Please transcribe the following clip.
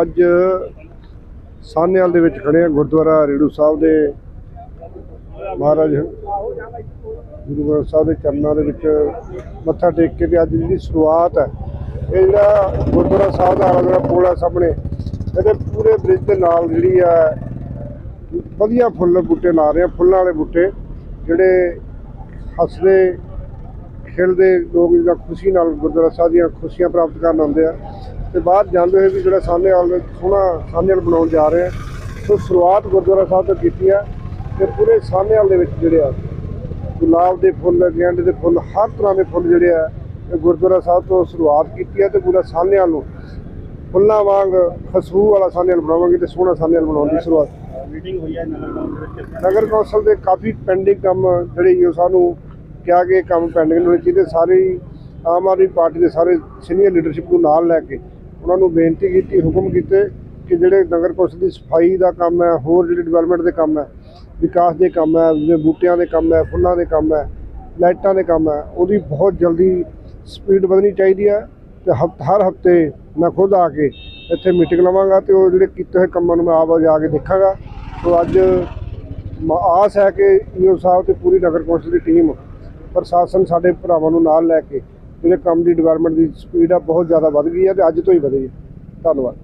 ਅੱਜ ਸਾਹਨੇਵਾਲ ਦੇ ਵਿੱਚ ਖੜੇ ਆ ਗੁਰਦੁਆਰਾ ਰੇੜੂ ਸਾਹਿਬ ਦੇ ਮਹਾਰਾਜ ਗੁਰੂ ਗ੍ਰੰਥ ਸਾਹਿਬ ਦੇ ਚਰਨਾਂ ਦੇ ਵਿੱਚ ਮੱਥਾ ਟੇਕ ਕੇ ਤੇ ਅੱਜ ਜਿਹੜੀ ਸ਼ੁਰੂਆਤ ਹੈ, ਇਹ ਜਿਹੜਾ ਗੁਰਦੁਆਰਾ ਸਾਹਿਬ ਦਾ ਆਲਾ ਦੁਆਲਾ ਪੁਲ ਹੈ ਸਾਹਮਣੇ, ਇਹਦੇ ਪੂਰੇ ਬ੍ਰਿਜ ਦੇ ਨਾਲ ਜਿਹੜੀ ਆ, ਵਧੀਆ ਫੁੱਲ ਬੂਟੇ ਲਾ ਰਹੇ ਆ ਫੁੱਲਾਂ ਵਾਲੇ ਬੂਟੇ, ਜਿਹੜੇ ਹੱਸਦੇ ਖੇਡਦੇ ਲੋਕ ਜਿਹੜਾ ਖੁਸ਼ੀ ਨਾਲ ਗੁਰਦੁਆਰਾ ਸਾਹਿਬ ਦੀਆਂ ਖੁਸ਼ੀਆਂ ਪ੍ਰਾਪਤ ਕਰਨ ਆਉਂਦੇ ਆ। ਤੇ ਬਾਅਦ ਜਾਂਦੇ ਹੋਏ ਵੀ ਜਿਹੜਾ ਸਾਹਮਣੇ ਵਾਲ ਸੋਹਣਾ ਸਾਹਮਣੇ ਬਣਾਉਣ ਜਾ ਰਹੇ ਆ। ਸੋ ਸ਼ੁਰੂਆਤ ਗੁਰਦੁਆਰਾ ਸਾਹਿਬ ਤੋਂ ਕੀਤੀ ਆ ਤੇ ਪੂਰੇ ਸਾਹਮਣੇ ਵਾਲ ਦੇ ਵਿੱਚ ਜਿਹੜੇ ਆ ਗੁਲਾਬ ਦੇ ਫੁੱਲ ਗੈਂਦੇ ਦੇ ਫੁੱਲ ਹਰ ਤਰ੍ਹਾਂ ਦੇ ਫੁੱਲ ਜਿਹੜੇ ਆ ਇਹ ਗੁਰਦੁਆਰਾ ਸਾਹਿਬ ਤੋਂ ਸ਼ੁਰੂਆਤ ਕੀਤੀ ਆ ਤੇ ਪੂਰਾ ਸਾਹਮਣੇ ਵਾਲ ਨੂੰ ਫੁੱਲਾਂ ਵਾਂਗ ਖੁਸ਼ਬੂ ਵਾਲਾ ਸਾਹਮਣੇ ਵਾਲ ਬਣਾਵਾਂਗੇ ਤੇ ਸੋਹਣਾ ਸਾਹਮਣੇ ਵਾਲ ਬਣਾਉਣ ਦੀ ਸ਼ੁਰੂਆਤ। ਮੀਟਿੰਗ ਹੋਈ ਹੈ ਨਗਰ ਕੌਂਸਲ ਵਿੱਚ। ਨਗਰ ਕੌਂਸਲ ਦੇ ਕਾਫੀ ਪੈਂਡਿੰਗ ਕੰਮ ਜਿਹੜੇ ਜੋ ਸਾਨੂੰ ਕਿਹਾ ਕਿ ਕੰਮ ਪੈਂਡਿੰਗ ਨੇ ਜਿਹਦੇ ਸਾਰੇ ਆਮ ਆਦਮੀ ਪਾਰਟੀ ਦੇ ਸਾਰੇ ਸੀਨੀਅਰ ਲੀਡਰਸ਼ਿਪ ਨੂੰ ਨਾਲ ਲੈ ਕੇ ਉਹਨਾਂ ਨੂੰ ਬੇਨਤੀ ਕੀਤੀ, ਹੁਕਮ ਕੀਤੇ ਕਿ ਜਿਹੜੇ ਨਗਰ ਕੌਂਸਲ ਦੀ ਸਫ਼ਾਈ ਦਾ ਕੰਮ ਹੈ, ਹੋਰ ਜਿਹੜੇ ਡਿਵੈਲਪਮੈਂਟ ਦੇ ਕੰਮ ਹੈ, ਵਿਕਾਸ ਦੇ ਕੰਮ ਹੈ, ਜਿਵੇਂ ਬੂਟਿਆਂ ਦੇ ਕੰਮ ਹੈ, ਫੁੱਲਾਂ ਦੇ ਕੰਮ ਹੈ, ਲਾਈਟਾਂ ਦੇ ਕੰਮ ਹੈ, ਉਹਦੀ ਬਹੁਤ ਜਲਦੀ ਸਪੀਡ ਵਧਣੀ ਚਾਹੀਦੀ ਹੈ ਤੇ ਹਫ- ਹਰ ਹਫ਼ਤੇ ਮੈਂ ਖੁਦ ਆ ਕੇ ਇੱਥੇ ਮੀਟਿੰਗ ਲਵਾਂਗਾ ਤੇ ਉਹ ਜਿਹੜੇ ਕੀਤੇ ਹੋਏ ਕੰਮਾਂ ਨੂੰ ਮੈਂ ਆਪ ਜਾ ਕੇ ਦੇਖਾਂਗਾ। ਸੋ ਅੱਜ ਮ- ਆਸ ਹੈ ਕਿ ਈਓ ਸਾਹਿਬ ਤੇ ਪੂਰੀ ਨਗਰ ਕੌਂਸਲ ਦੀ ਟੀਮ ਪ੍ਰਸ਼ਾਸਨ ਸਾਡੇ ਭਰਾਵਾਂ ਨੂੰ ਨਾਲ ਲੈ ਕੇ ਜਿਹੜੇ ਕੰਮ ਦੀ ਡਿਵੈਲਪਮੈਂਟ ਦੀ ਸਪੀਡ ਆ, ਬਹੁਤ ਜ਼ਿਆਦਾ ਵੱਧ ਗਈ ਹੈ ਤੇ ਅੱਜ ਤੋਂ ਹੀ ਵਧੇਗੀ ਧੰਨਵਾਦ।